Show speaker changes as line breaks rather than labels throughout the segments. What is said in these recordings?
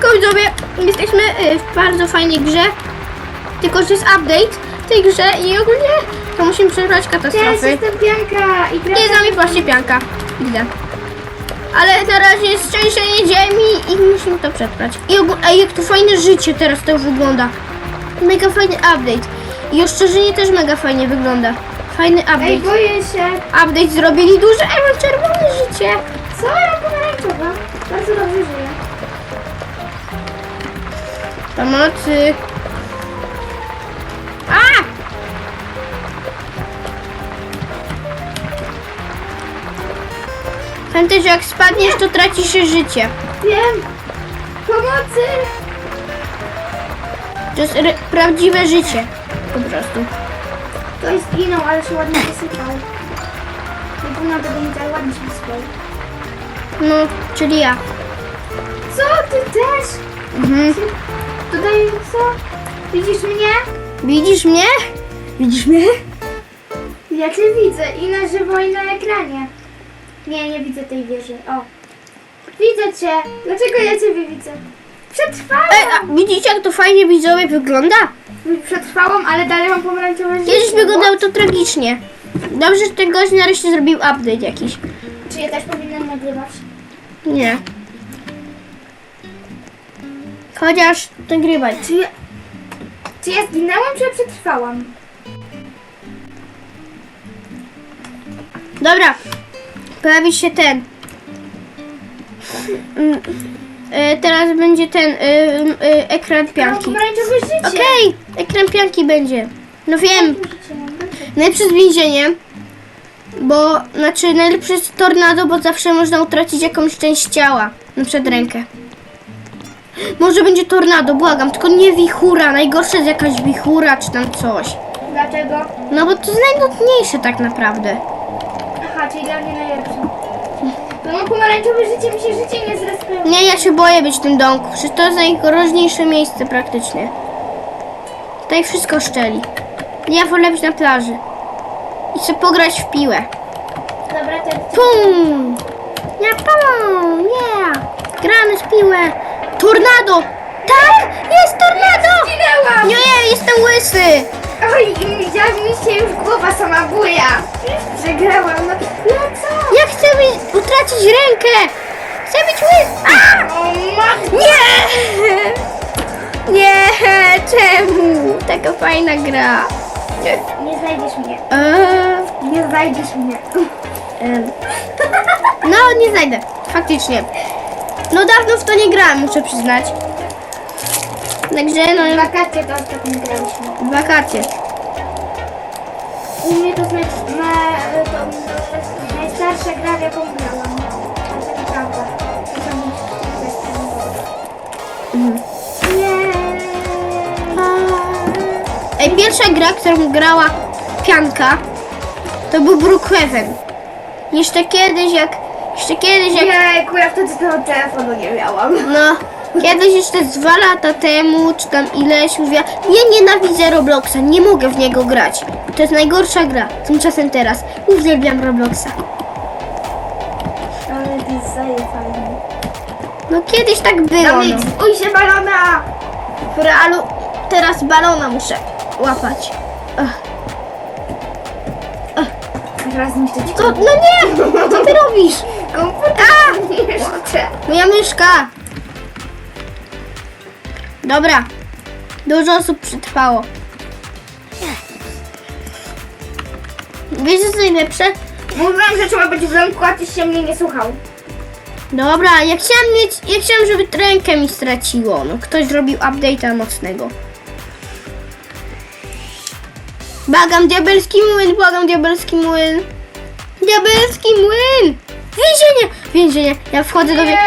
Siemanko widzowie, jesteśmy y, w bardzo fajnej grze, tylko że jest update w tej grze i ogólnie to musimy przeżywać
Cześć,
katastrofy.
jestem Pianka i gram...
Nie z nami właśnie pianka, widzę. Ale na razie jest trzęsienie ziemi i musimy to przetrwać. I ogólnie, ej, jak to fajne życie teraz to wygląda. Mega fajny update. I ostrzeżenie też mega fajnie wygląda. Fajny
Ej,
update.
boję się.
Update zrobili duże, ej, mam czerwone życie.
Co? Ja pomarańczowa. Bardzo dobrze żyję.
Pomocy. A! Pamiętaj, że jak spadniesz, to traci się życie.
Wiem. Pomocy.
To jest prawdziwe życie. Po prostu.
To jest inną, ale się ładnie wysypał. Nie powinno tego nie tak ładnie się wysypał.
No, czyli ja.
Co? Ty też?
Mhm.
Tutaj co? Widzisz mnie?
Widzisz mnie? Widzisz mnie?
Ja cię widzę i na żywo i na ekranie. Nie, nie widzę tej wieży. O. Widzę cię. Dlaczego ja ciebie widzę? Przetrwałam.
Ej, a widzicie, jak to fajnie widzowie wygląda?
Przetrwałam, ale dalej mam pomarańczowe życie.
Kiedyś wyglądało to tragicznie. Dobrze, że ten gość nareszcie zrobił update jakiś.
Czy ja też powinnam nagrywać?
Nie. Chociaż nagrywaj.
Czy ja... Czy ja zginęłam, czy ja przetrwałam?
Dobra. Pojawi się ten. Mm, e, teraz będzie ten e, e, ekran
Mam
pianki.
pomarańczowe życie.
Okej, ekran pianki będzie. No wiem,
Życie mam, dobrze.
najlepsze jest więzienie. Bo, znaczy najlepsze jest tornado, bo zawsze można utracić jakąś część ciała. Na przykład rękę. Może będzie tornado, błagam, tylko nie wichura. Najgorsze jest jakaś wichura czy tam coś.
Dlaczego?
No bo to jest najnudniejsze tak naprawdę.
Aha, czyli dla mnie najlepsze. No pomarańczowe życie, mi się życie nie zrespiło.
Nie, ja się boję być w tym domku. Przecież to jest najgroźniejsze miejsce praktycznie. Tutaj wszystko szczeli. Ja wolę być na plaży. I sobie pograć w piłę.
Dobra, to
Pum! Ja pum! Yeah! Gramy w piłę. Tornado! Tak! Jest tornado!
zginęłam!
Nie, jestem łysy!
Oj, widziałam, mi się już głowa sama buja. Przegrałam. No, no co?
Ja chcę mi- utracić rękę! Chcę być łysy! A!
O matko!
Nie! Nie! Czemu? Taka fajna gra. Nie.
Nie znajdziesz mnie.
Eee,
Nie znajdziesz mnie.
em. No, nie znajdę. Faktycznie. No dawno w to nie grałem, muszę przyznać. Także no,
wakacje to ostatnio graliśmy.
wakacje.
U mnie to naj, na, to, to najstarsza gra, w jaką grałam. To
Mhm.
Nie.
Ej, pierwsza gra, którą grała Pianka, to był Brookhaven. Jeszcze kiedyś jak... Jeszcze kiedyś jak...
Nie, ja wtedy tego telefonu nie miałam.
No, kiedyś jeszcze z dwa lata temu, czy tam ileś, mówiła, ja nienawidzę Robloxa, nie mogę w niego grać. To jest najgorsza gra, tymczasem teraz uwielbiam Robloxa.
Ale design fajny.
No kiedyś tak było, no.
spójrz się balona!
W realu teraz balona muszę łapać. Ach,
Teraz zniszczę ci
to, no nie, co ty robisz?
komputer. A! Jeszcze.
Moja myszka. Dobra, dużo osób przetrwało. Wiesz, co najlepsze?
Mówiłam, że trzeba być w domku, a tyś się mnie nie słuchał.
Dobra, ja chciałam mieć, ja chciałam, żeby rękę mi straciło. No, ktoś zrobił update'a mocnego. Błagam, diabelski młyn, błagam, diabelski młyn. Diabelski młyn! Więzienie! Więzienie, ja wchodzę do... Wie...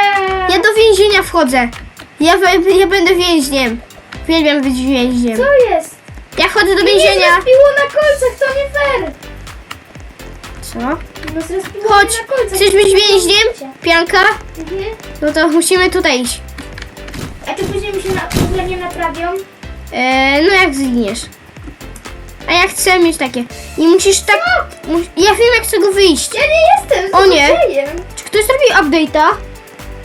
Ja do więzienia wchodzę. Ja, we- ja będę więźniem. Uwielbiam być więźniem.
Co jest?
Ja wchodzę do
Nie
więzienia.
zrespiło na kolcach, to nie fair.
Co? Chodź,
mnie na kolcach.
chcesz być więźniem? Pianka?
Mhm.
No to musimy tutaj iść.
A czy później mi się na, nie naprawią?
E, no jak zginiesz. A ja chcę mieć takie. I musisz tak. Mu, ja wiem jak z tego wyjść.
Ja nie jestem
O nie.
złodziejem.
Czy ktoś zrobił update'a?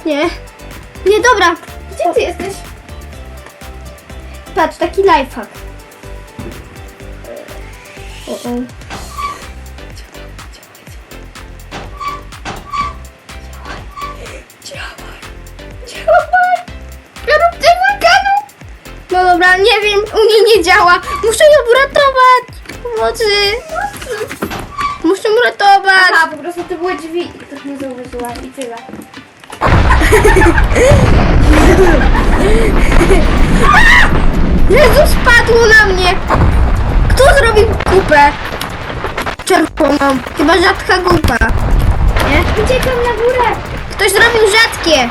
Nie. Nie, dobra.
Gdzie ty jesteś?
Patrz, taki lifehack. O, o. dobra, nie wiem, u niej nie działa. Muszę ją uratować! Pomocy! Muszę uratować!
Aha, po prostu to były drzwi i ktoś nie zauważyła i tyle.
Jezu, spadło na mnie! Kto zrobił kupę? Czerwoną. Chyba rzadka gupa. Nie?
Uciekam na górę!
Ktoś zrobił rzadkie.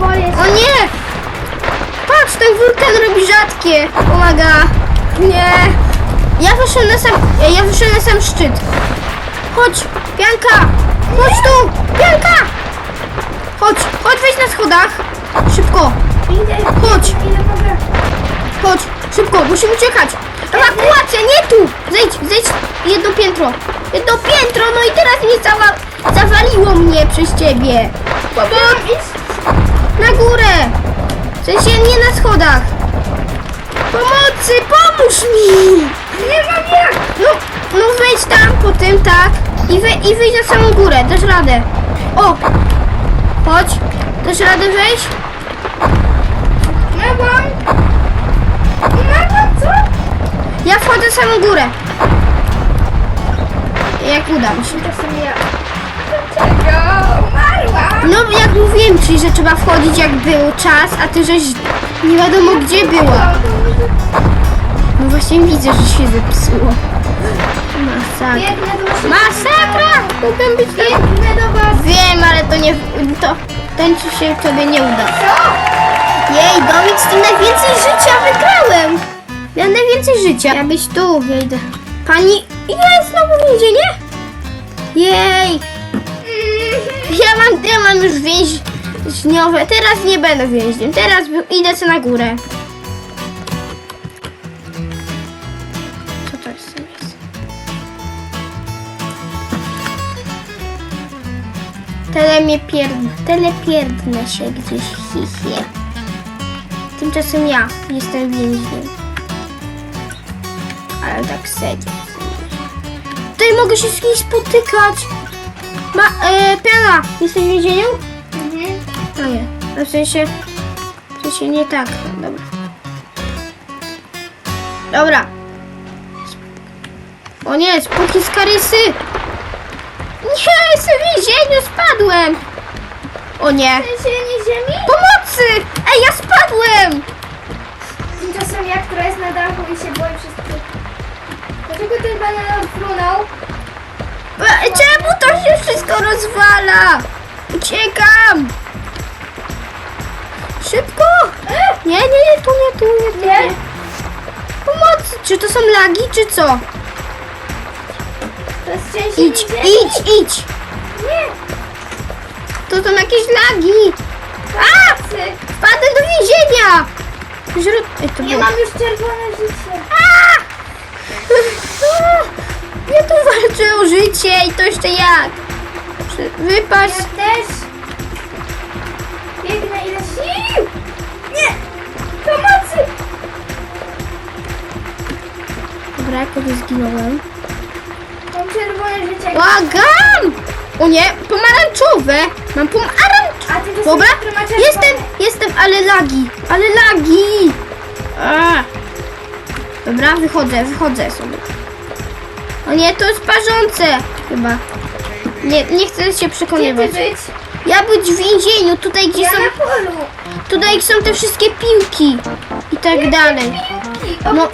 Boję się.
O nie! Patrz, ten wulkan robi rzadkie. Pomaga. Nie. Ja wyszłem na sam, ja wyszłem na sam szczyt. Chodź, Pianka! Chodź tu! Pianka! Chodź, chodź, wejdź na schodach. Szybko, Chodź. chodź, szybko, musimy uciekać. Ewakuacja, nie tu! Zejdź, zejdź, jedno piętro. Jedno piętro, no i teraz mnie cała, zawaliło mnie przez ciebie. Na górę! W sensie nie na schodach. Pomocy, pomóż mi!
Nie mam jak!
No, no wejdź tam po tym, tak. I, wy, I wyjdź na samą górę, dasz radę. O! Chodź, dasz radę wejść?
Mogłam! Mogłam, co?
Ja wchodzę na samą górę. Jak uda mi się.
Czasem ja.
No jak mówiłem ci, że trzeba wchodzić jak był czas, a ty żeś nie wiadomo gdzie była. No właśnie widzę, że się zepsuło. Masakra. Masakra! Mogę być
was.
Wiem, ale to nie. To, ten ci się tobie nie uda.
Co?
Jej, Domik, z tym najwięcej życia wygrałem! Miałem najwięcej życia. Ja być tu, idę. Pani. Jest znowu więzienie? Jej! Ja mam, ja mam już więźniowe. Teraz nie będę więźniem. Teraz idę sobie na górę. Co to jest? Co jest? Telemie telepierdnę się gdzieś, hihi. Tymczasem ja jestem więźniem. Ale tak serio. Tutaj mogę się z kimś spotykać. Ma, e, Piana, jesteś w więzieniu?
Mhm.
No nie. No w sensie, w sensie nie tak. Dobra. Dobra. O nie, spółki z karysy. Nie, jestem w więzieniu, spadłem. O nie.
Trzęsienie ziemi?
Pomocy! Ej, ja spadłem!
Tymczasem ja, która jest na dachu i się boi wszystkich. Dlaczego ten banan odfrunął?
Się wszystko rozwala? Uciekam! Szybko! Nie, nie, nie, tu nie, tu nie, tu nie. Pomocy! Czy to są lagi, czy co?
To jest trzęsienie
Idź, idź, idź!
Nie!
To są jakieś lagi! A! Wpadłem do więzienia! Źród...
Nie mam już czerwone życie.
A! Ja tu walczę o życie i to jeszcze jak? Wypaść!
Ja też. Biegnę ile sił! Nie! Pomocy!
Dobra, kiedy zginąłem.
Mam czerwone życie.
Błagam! O nie, pomarańczowe! Mam pomarańczowe!
To
Dobra, jestem, jestem, ale lagi, ale lagi! A. Dobra, wychodzę, wychodzę sobie. O nie, to jest parzące chyba. Nie, nie chcę się
Gdzie ty
przekonywać.
być?
Ja być w więzieniu, tutaj gdzie
Ja
są,
na polu.
tutaj są te wszystkie piłki i tak dalej.
O,
No.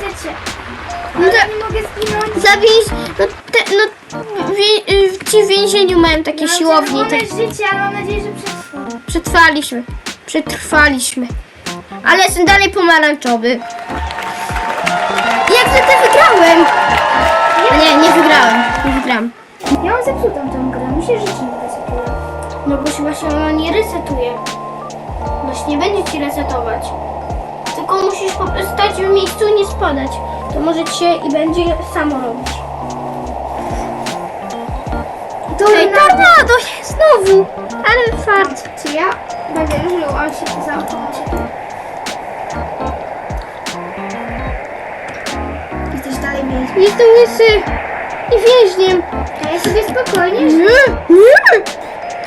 No
Ale
to-
nie mogę zginąć.
Za więź, no, te, no wie, y, ci w więzieniu mają takie
Mam
siłownie.
czerwone
Tak.
życie, ale mam nadzieję, że przetrwam.
Przetrwaliśmy. Przetrwaliśmy. Ale jestem dalej pomarańczowy. Jak to wygrałem? Nie, nie wygrałem. Nie wygrałem.
Ja mam zepsutą tą grę. Mi się życie nie resetuje.
No bo się właśnie ona nie resetuje. Właśnie nie będzie ci resetować. Tylko musisz po prostu stać w miejscu i nie spadać. To może ci się i będzie samo robić.
To
Ej, tornado jest znowu! Ale fart.
Czy ja będę żył, a się zaoczył.
Jestem łysy i więźniem.
A ja sobie spokojnie.
Nie, nie.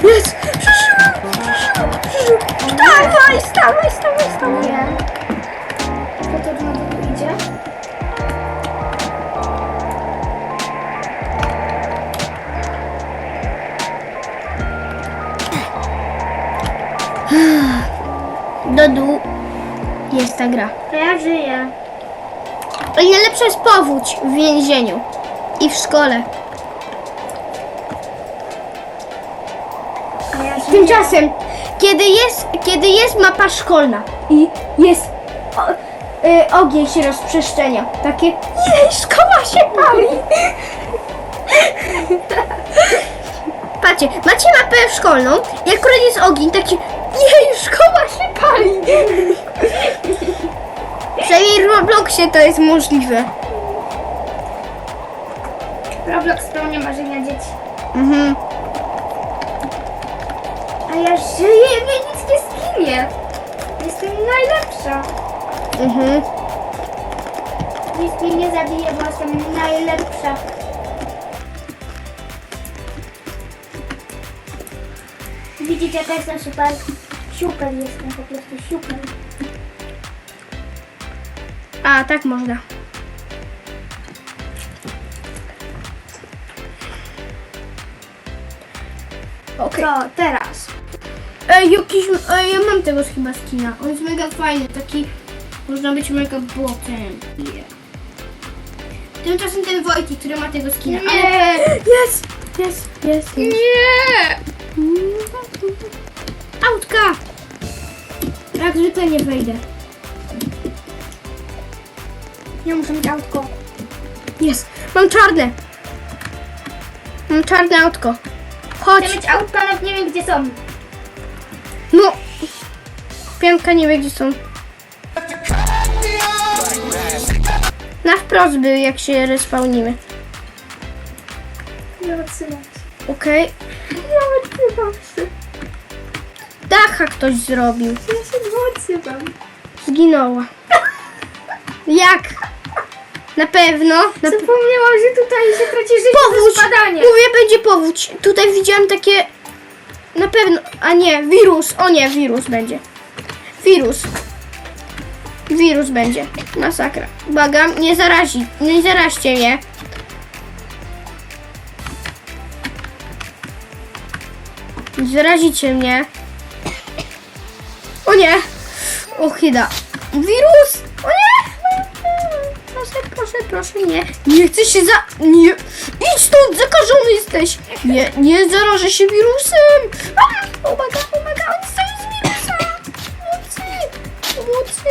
Jest. Przeżyłem, przeżyłem, przeżyłem. Stawaj, stawaj, stawaj, stawaj.
Nie. Kto to znowu tu idzie?
Do dół jest ta gra.
Ja żyję.
I najlepsza jest powódź w więzieniu i w szkole. Tymczasem, kiedy jest, kiedy jest mapa szkolna i jest o, y, ogień się rozprzestrzenia, takie jej, szkoła się pali. Patrzcie, macie mapę szkolną i akurat jest ogień, taki jej, szkoła się pali. Przynajmniej w Robloxie to jest możliwe.
Roblox spełnia marzenia dzieci.
Mhm.
A ja żyję, mnie nic nie skinie. Jestem najlepsza.
Mhm.
Nic mnie nie zabije, bo jestem najlepsza. Widzicie, jaka jestem super? Super jestem, po prostu super.
A, tak można.
Co teraz?
Ej, jakiś, ej, ja mam tego chyba skina. On jest mega fajny, taki, można być mega botem. Yeah. Tymczasem ten Wojtek, który ma tego skina.
Nie.
Ale... Jest, jest, jest, jest.
Nie!
Autka! Jak zwykle nie wejdę.
Ja muszę mieć autko.
Jest, mam czarne. Mam czarne autko. Chodź.
Chcę mieć autko, ale nie wiem gdzie są.
No. Pianka nie wie gdzie są. Na wprost by jak się respawnimy.
Nie odsyłać.
Okej.
Nawet nie patrzę.
Dacha ktoś zrobił.
Ja się.
Zginęła. Jak? Na pewno. Na pe-
Zapomniałam, że tutaj się traci życie
powódź.
za spadanie.
Mówię, będzie powódź. Tutaj widziałam takie... Na pewno... A nie, wirus. O nie, wirus będzie. Wirus. Wirus będzie. Masakra. Bagam, nie zarazi. Nie zaraźcie mnie. Zarazicie mnie. O nie! O chyda. Wirus! Proszę, proszę, proszę, nie. Nie chcę się za... Nie. Idź stąd, zakażony jesteś. Nie, nie zarażę się wirusem. A, Uwaga, uwaga, on stoi z wirusa. Pomocy, pomocy.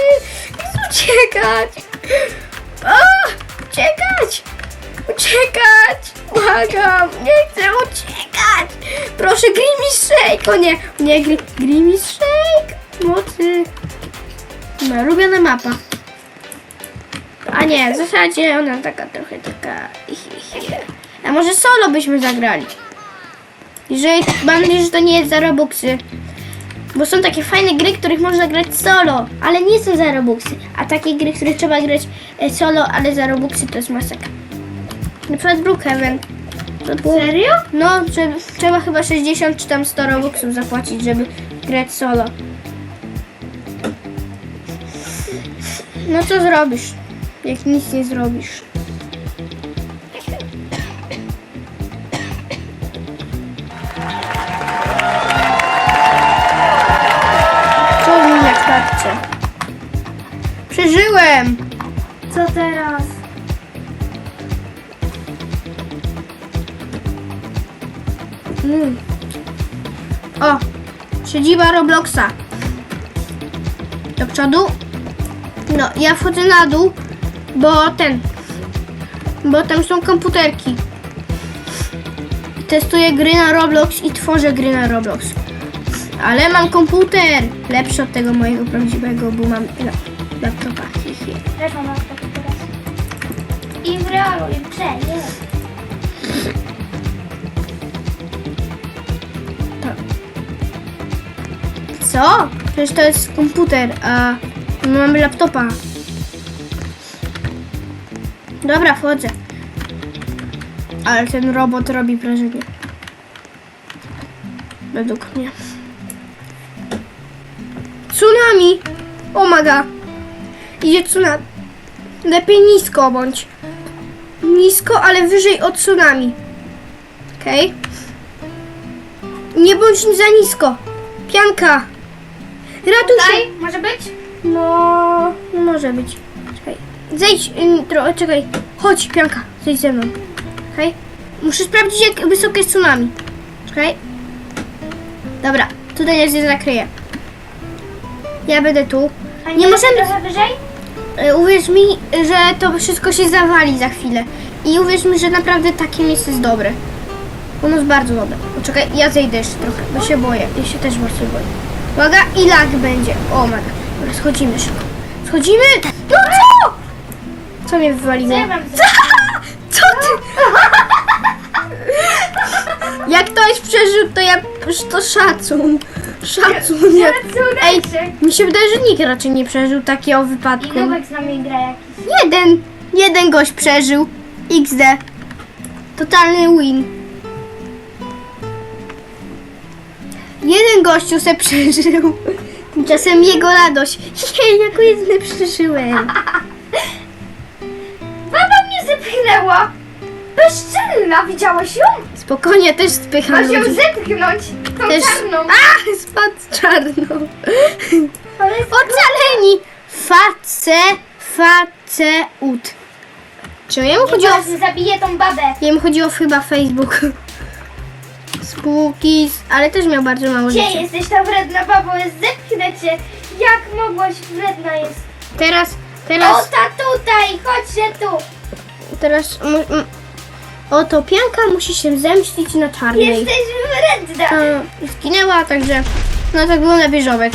Chcę uciekać. A, uciekać. Uciekać. Błagam, nie chcę uciekać. Proszę, Grimace Shake. O nie, nie, Grimace Shake. Mocy. Moja ulubiona mapa. A nie, w zasadzie ona taka trochę taka... A może solo byśmy zagrali? Jeżeli, mam nadzieję, że to nie jest za Robuxy. Bo są takie fajne gry, których można grać solo, ale nie są za Robuxy. A takie gry, które trzeba grać e, solo, ale za Robuxy to jest masakra. Na przykład Brookhaven.
Serio?
no, trzeba chyba 60 czy tam 100 Robuxów zapłacić, żeby grać solo. No co zrobisz, jak nic nie zrobisz? Co mi na klatce? Przeżyłem!
Co teraz?
Mm. O, siedziba Robloxa. Do przodu. No, ja wchodzę na dół, bo ten, bo tam są komputerki. Testuję gry na Roblox i tworzę gry na Roblox. Ale mam komputer lepszy od tego mojego prawdziwego, bo mam la- laptopa. Hi,
mam teraz. I w realu, i w grze, jest.
Co? Przecież to jest komputer, a my mamy laptopa. Dobra, wchodzę. Ale ten robot robi wrażenie. Według mnie. Tsunami! Omaga! Idzie tsunami. Lepiej nisko bądź. Nisko, ale wyżej od tsunami. Okej? Nie bądź za nisko. Pianka! Ratuj się!
Tutaj może być?
No, no może być. Zejdź, ym, tro, czekaj. Chodź, pianka, zejdź ze mną. Okej? Muszę sprawdzić, jak wysokie jest tsunami. Czekaj. Dobra, tutaj ja się zakryję. Ja będę tu.
A
Nie możemy-
trochę wyżej?
Y, Uwierz mi, że to wszystko się zawali za chwilę. I uwierz mi, że naprawdę takie miejsce jest dobre. Ono jest bardzo dobre. Poczekaj, ja zejdę jeszcze trochę, bo się boję. Ja się też bardzo boję. Uwaga, i lag będzie. O, maga. Dobra, schodzimy szybko. Schodzimy! No co? Mnie wywaliło?
Ja mam?
Co ty? Jak ktoś przeżył, to ja to szacun. Szacun. Ej, mi się wydaje, że nikt raczej nie przeżył takiego wypadku.
Nubek z nami gra jakiś.
Jeden, jeden gość przeżył. XD. Totalny win. Jeden gościu se przeżył. Tymczasem jego radość. Jej, jako jedyny przeżyłem.
Zepchnęła! Bezczelna, widziałeś ją?
Spokojnie, też spycham
Masz ją
ludzi.
zepchnąć, tą
Też...
czarną.
A, spadł.
Ale jest
Ocaleni. Face, face, ut. Czy jemu chodziło...
Nieważne, zabiję tą babę.
Jemu chodziło chyba Facebook. Spółki, ale też miał bardzo mało
Gdzie
życia.
jesteś ta wredna babo? Zepchnę cię. Jak mogłaś? Wredna jest.
Teraz,
O,
teraz,
ta tutaj, chodźcie tu.
Teraz... Oto pianka musi się zemścić na czarnej.
Jesteś wredna.
Zginęła, także... No tak było na bieżołek.